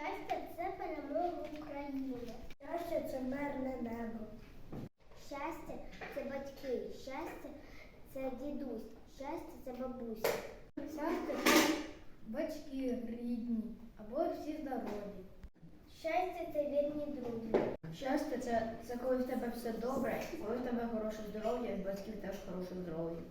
Щастя це перемога України. Щастя це мирне небо. Щастя це батьки. Щастя це дідусь. Щастя це бабуся. Щастя це батьки рідні або всі здорові. Щастя це вірні друзі. Щастя це, це коли в тебе все добре, коли в тебе хороше здоров'я, і в батьків теж хороше здоров'я.